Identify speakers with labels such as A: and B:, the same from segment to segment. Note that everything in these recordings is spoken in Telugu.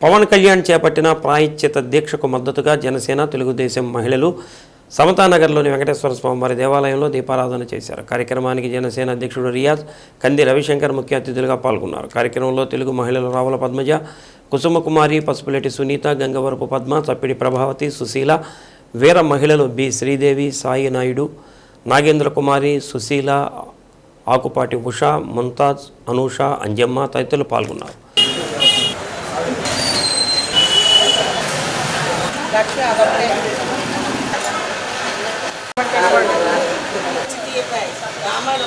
A: పవన్ కళ్యాణ్ చేపట్టిన ప్రాయశ్చిత దీక్షకు మద్దతుగా జనసేన తెలుగుదేశం మహిళలు సమతానగర్లోని వెంకటేశ్వర స్వామివారి దేవాలయంలో దీపారాధన చేశారు. కార్యక్రమానికి జనసేన అధ్యక్షుడు రియాజ్ కంది రవిశంకర్ ముఖ్య అతిథులుగా పాల్గొన్నారు. కార్యక్రమంలో తెలుగు మహిళలు రావుల పద్మజ కుసుమకుమారి పసుపులేటి సునీత గంగవరపు పద్మ చప్పిడి ప్రభావతి సుశీల వీర మహిళలు బి శ్రీదేవి సాయి నాయుడు నాగేంద్ర కుమారి సుశీల ఆకుపాటి ఉష ముంతాజ్ అనూష అంజమ్మ తదితరులు పాల్గొన్నారు.
B: లక్ష అదొకటే రామాయణ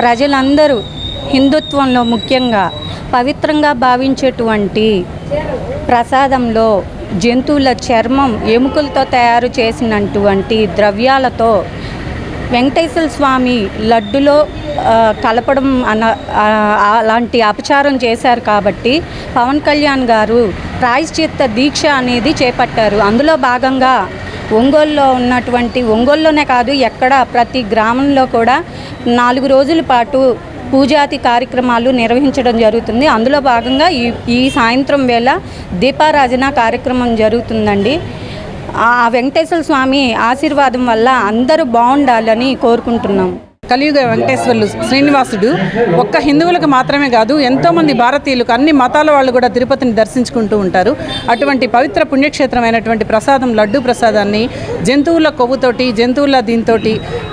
B: ప్రజలందరూ హిందుత్వంలో ముఖ్యంగా పవిత్రంగా భావించేటువంటి ప్రసాదంలో జంతువుల చర్మం ఎముకలతో తయారు చేసినటువంటి ద్రవ్యాలతో వెంకటేశ్వర స్వామి లడ్డులో కలపడం అన్న అలాంటి అపచారం చేశారు కాబట్టి పవన్ కళ్యాణ్ గారు ప్రాయశ్చిత్త దీక్ష అనేది చేపట్టారు. అందులో భాగంగా ఒంగోలులో ఉన్నటువంటి ఒంగోలులోనే కాదు ఎక్కడ ప్రతి గ్రామంలో కూడా నాలుగు రోజుల పాటు పూజాతి కార్యక్రమాలు నిర్వహించడం జరుగుతుంది. అందులో భాగంగా ఈ ఈ సాయంత్రం వేళ దీపారాజన కార్యక్రమం జరుగుతుందండి. ఆ వెంకటేశ్వర స్వామి ఆశీర్వాదం వల్ల అందరూ బాగుండాలని కోరుకుంటున్నాం.
C: కలియుగ వెంకటేశ్వర్లు శ్రీనివాసుడు ఒక్క హిందువులకు మాత్రమే కాదు ఎంతోమంది భారతీయులకు అన్ని మతాల వాళ్ళు కూడా తిరుపతిని దర్శించుకుంటూ ఉంటారు. అటువంటి పవిత్ర పుణ్యక్షేత్రమైనటువంటి ప్రసాదం లడ్డు ప్రసాదాన్ని జంతువుల కొవ్వుతోటి జంతువుల దీంతో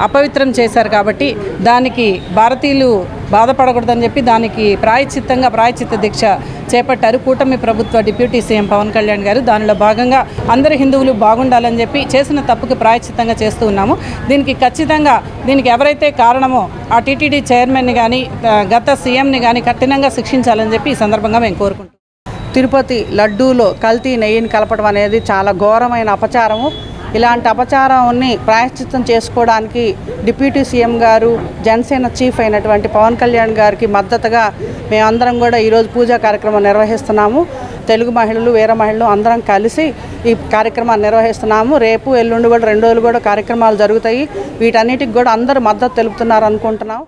C: అపవిత్రం చేశారు కాబట్టి దానికి భారతీయులు బాధపడకూడదని చెప్పి దానికి ప్రాయచిత్తంగా ప్రాయచిత్త దీక్ష చేపట్టారు. కూటమి ప్రభుత్వ డిప్యూటీ సీఎం పవన్ కళ్యాణ్ గారు. దానిలో భాగంగా అందరు హిందువులు బాగుండాలని చెప్పి చేసిన తప్పుకి ప్రాయచిత్తంగా చేస్తూ ఉన్నాము. దీనికి ఖచ్చితంగా దీనికి ఎవరైతే కారణమో ఆ టీటీడీ చైర్మన్ని కానీ గత సీఎంని కానీ కఠినంగా శిక్షించాలని చెప్పి ఈ సందర్భంగా మేము కోరుకుంటున్నాం. తిరుపతి లడ్డూలో కల్తీ నెయ్యిని కలపడం అనేది చాలా ఘోరమైన అపచారము. ఇలాంటి అపచారాన్ని ప్రాయశ్చిత్తం చేసుకోవడానికి డిప్యూటీ సీఎం గారు జనసేన చీఫ్ అయినటువంటి పవన్ కళ్యాణ్ గారికి మద్దతుగా మేమందరం కూడా ఈరోజు పూజా కార్యక్రమం నిర్వహిస్తున్నాము. తెలుగు మహిళలు వీర మహిళలు అందరం కలిసి ఈ కార్యక్రమాన్ని నిర్వహిస్తున్నాము. రేపు ఎల్లుండి కూడా రెండు రోజులు కూడా కార్యక్రమాలు జరుగుతాయి. వీటన్నిటికి కూడా అందరూ మద్దతు తెలుపుతున్నారు అనుకుంటున్నాం.